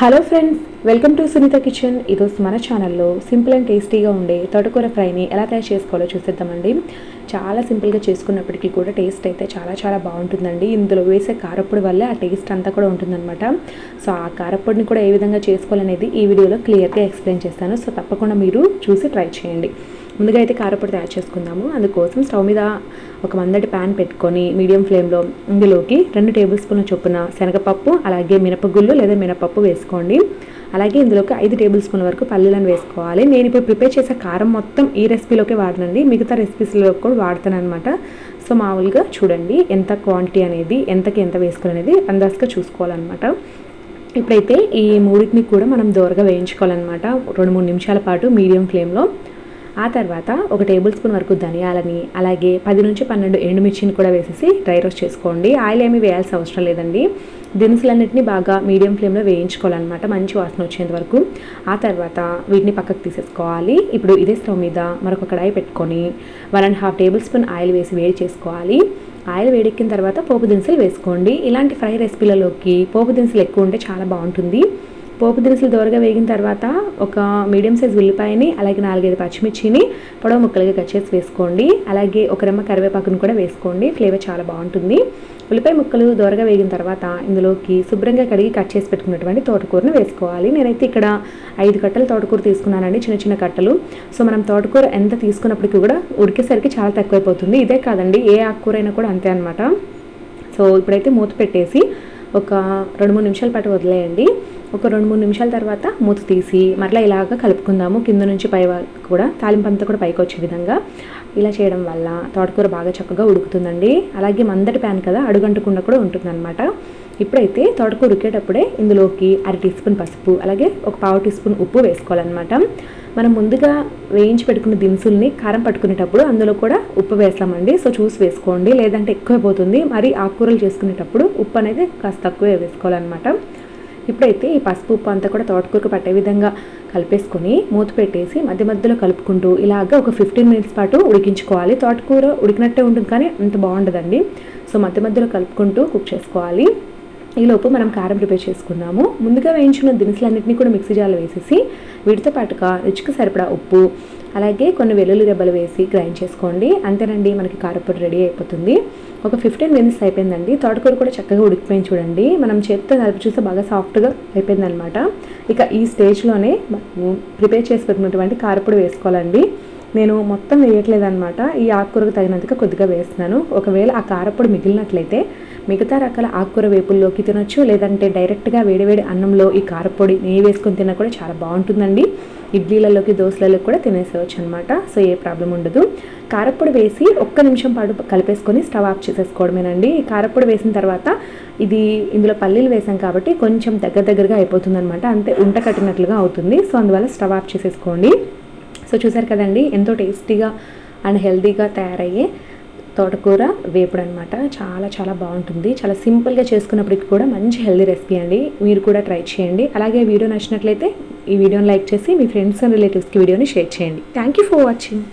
Hello friends welcome to Sunitha kitchen ఈరోజు మన ఛానల్లో సింపుల్ అండ్ టేస్టీగా ఉండే తోటకూర ఫ్రైని ఎలా తయారు చేసుకోవాలో చూసేద్దామండి. చాలా సింపుల్గా చేసుకున్నప్పటికీ కూడా టేస్ట్ అయితే చాలా చాలా బాగుంటుందండి. ఇందులో వేసే కారప్పొడి వల్లే ఆ టేస్ట్ అంతా కూడా ఉంటుందన్నమాట. సో ఆ కారప్పొడిని కూడా ఏ విధంగా చేసుకోవాలనేది ఈ వీడియోలో క్లియర్గా ఎక్స్ప్లెయిన్ చేస్తాను. సో తప్పకుండా మీరు చూసి ట్రై చేయండి. ముందుగా అయితే కారపొడి తయారు చేసుకుందాము. అందుకోసం స్టవ్ మీద ఒక మందటి ప్యాన్ పెట్టుకొని మీడియం ఫ్లేమ్లో ఇందులోకి రెండు టేబుల్ స్పూన్ల చొప్పున శనగపప్పు అలాగే మినపగుళ్ళు లేదా మినపప్పు వేసుకోండి. అలాగే ఇందులోకి ఐదు టేబుల్ స్పూన్ల వరకు పల్లీలను వేసుకోవాలి. నేను ఇప్పుడు ప్రిపేర్ చేసే కారం మొత్తం ఈ రెసిపీలోకే వాడనండి. మిగతా రెసిపీస్లో కూడా వాడతాను అనమాట సో మామూలుగా చూడండి ఎంత క్వాంటిటీ అనేది ఎంతకి ఎంత వేసుకోవాలనేది అందాజుగా చూసుకోవాలన్నమాట. ఇప్పుడైతే ఈ మూడింటిని కూడా మనం దోరగా వేయించుకోవాలన్నమాట. రెండు మూడు నిమిషాల పాటు మీడియం ఫ్లేమ్లో ఆ తర్వాత ఒక టేబుల్ స్పూన్ వరకు ధనియాలని అలాగే పది నుంచి పన్నెండు ఎండుమిర్చిని కూడా వేసేసి డ్రై రోస్ట్ చేసుకోండి. ఆయిల్ ఏమీ వేయాల్సిన అవసరం లేదండి. దినుసులన్నింటినీ బాగా మీడియం ఫ్లేమ్లో వేయించుకోవాలన్నమాట మంచి వాసన వచ్చేంత వరకు. ఆ తర్వాత వీటిని పక్కకు తీసేసుకోవాలి. ఇప్పుడు ఇదే స్టవ్ మీద మరొక కడాయి పెట్టుకొని one and half tablespoon oil వేసి వేడి చేసుకోవాలి. ఆయిల్ వేడెక్కిన తర్వాత పోపు దినుసులు వేసుకోండి. ఇలాంటి ఫ్రై రెసిపీలలోకి పోపు దినుసులు ఎక్కువ ఉంటే చాలా బాగుంటుంది. పోపు దినుసులు దోరగా వేగిన తర్వాత ఒక మీడియం సైజ్ ఉల్లిపాయని అలాగే నాలుగైదు పచ్చిమిర్చిని పొడవు ముక్కలుగా కట్ చేసి వేసుకోండి. అలాగే ఒక రెమ్మ కరివేపాకును కూడా వేసుకోండి. ఫ్లేవర్ చాలా బాగుంటుంది. ఉల్లిపాయ ముక్కలు దోరగా వేగిన తర్వాత ఇందులోకి శుభ్రంగా కడిగి కట్ చేసి పెట్టుకున్నటువంటి తోటకూరను వేసుకోవాలి. నేనైతే ఇక్కడ ఐదు కట్టలు తోటకూర తీసుకున్నానండి చిన్న చిన్న కట్టలు. సో మనం తోటకూర ఎంత తీసుకున్నప్పటికీ కూడా ఉడికేసరికి చాలా తక్కువైపోతుంది. ఇదే కాదండి ఏ ఆకుకూర అయినా కూడా అంతే అనమాట సో ఇప్పుడైతే మూత పెట్టేసి ఒక రెండు మూడు నిమిషాల పాటు వదిలేయండి. ఒక రెండు మూడు నిమిషాల తర్వాత మూత తీసి మరలా ఇలాగ కలుపుకుందాము. కింద నుంచి పై కూడా తాలింపు అంతా కూడా పైకి వచ్చే విధంగా ఇలా చేయడం వల్ల తోటకూర బాగా చక్కగా ఉడుకుతుందండి. అలాగే మందటి ప్యాన్ కదా అడుగంటకుండా కూడా ఉంటుందన్నమాట. ఇప్పుడైతే తోటకూర ఉరికేటప్పుడే ఇందులోకి అర టీ స్పూన్ పసుపు అలాగే ఒక పావు టీ స్పూన్ ఉప్పు వేసుకోవాలన్నమాట. మనం ముందుగా వేయించి పెట్టుకున్న దినుసుల్ని కారం పట్టుకునేటప్పుడు అందులో కూడా ఉప్పు వేస్తామండి. సో చూసి వేసుకోండి. లేదంటే ఎక్కువైపోతుంది. మరి ఆకుకూరలు చేసుకునేటప్పుడు ఉప్పు అనేది కాస్త తక్కువే వేసుకోవాలన్నమాట. ఇప్పుడైతే ఈ పసుపు ఉప్పు అంతా కూడా తోటకూరకు పట్టే విధంగా కలిపేసుకొని మూత పెట్టేసి మధ్య మధ్యలో కలుపుకుంటూ ఇలాగ ఒక ఫిఫ్టీన్ మినిట్స్ పాటు ఉడికించుకోవాలి. తోటకూర ఉడికినట్టే ఉంటుంది కానీ అంత బాగుండదండి. సో మధ్య మధ్యలో కలుపుకుంటూ కుక్ చేసుకోవాలి. ఈలోపు మనం కారం ప్రిపేర్ చేసుకున్నాము. ముందుగా వేయించుకున్న దినుసులన్నింటినీ కూడా మిక్సీ జార్లో వేసేసి వీటితో పాటుగా రుచికి సరిపడా ఉప్పు అలాగే కొన్ని వెల్లుల్లి రెబ్బలు వేసి గ్రైండ్ చేసుకోండి. అంతేనండి మనకి కారపొడి రెడీ అయిపోతుంది. ఒక ఫిఫ్టీన్ మినిట్స్ అయిపోయిందండి. తోటకూర కూడా చక్కగా ఉడికిపోయింది చూడండి. మనం చేతితో నలిపి చూస్తే బాగా సాఫ్ట్గా అయిపోయిందనమాట ఇక ఈ స్టేజ్లోనే ప్రిపేర్ చేసి పెట్టినటువంటి కారపొడి వేసుకోవాలండి. నేను మొత్తం వేయట్లేదు అనమాట ఈ ఆకుకూరకు తగినంతగా కొద్దిగా వేస్తున్నాను. ఒకవేళ ఆ కారపొడి మిగిలినట్లయితే మిగతా రకాల ఆకుకూర వేపుల్లోకి తినొచ్చు. లేదంటే డైరెక్ట్గా వేడివేడి అన్నంలో ఈ కారపొడి నెయ్యి వేసుకొని తిన్నా కూడా చాలా బాగుంటుందండి. ఇడ్లీలలోకి దోశలలోకి కూడా తినేసేవచ్చు అనమాట సో ఏ ప్రాబ్లం ఉండదు. కారపొడి వేసి ఒక్క నిమిషం పాటు కలిపేసుకొని స్టవ్ ఆఫ్ చేసేసుకోవడమేనండి. ఈ కారపొడి వేసిన తర్వాత ఇది ఇందులో పల్లీలు వేసాం కాబట్టి కొంచెం దగ్గర దగ్గరగా అయిపోతుంది అనమాట అంతే ఉంట కట్టినట్లుగా అవుతుంది. సో అందువల్ల స్టవ్ ఆఫ్ చేసేసుకోండి. సో చూసారు కదండి ఎంతో టేస్టీగా అండ్ హెల్తీగా తయారయ్యే తోటకూర వేపుడు అనమాట చాలా చాలా బాగుంటుంది. చాలా సింపుల్గా చేసుకున్నప్పటికి కూడా మంచి హెల్దీ రెసిపీ అండి. మీరు కూడా ట్రై చేయండి. అలాగే వీడియో నచ్చినట్లయితే ఈ వీడియోని లైక్ చేసి మీ ఫ్రెండ్స్ అండ్ రిలేటివ్స్కి వీడియోని షేర్ చేయండి. Thank you for watching.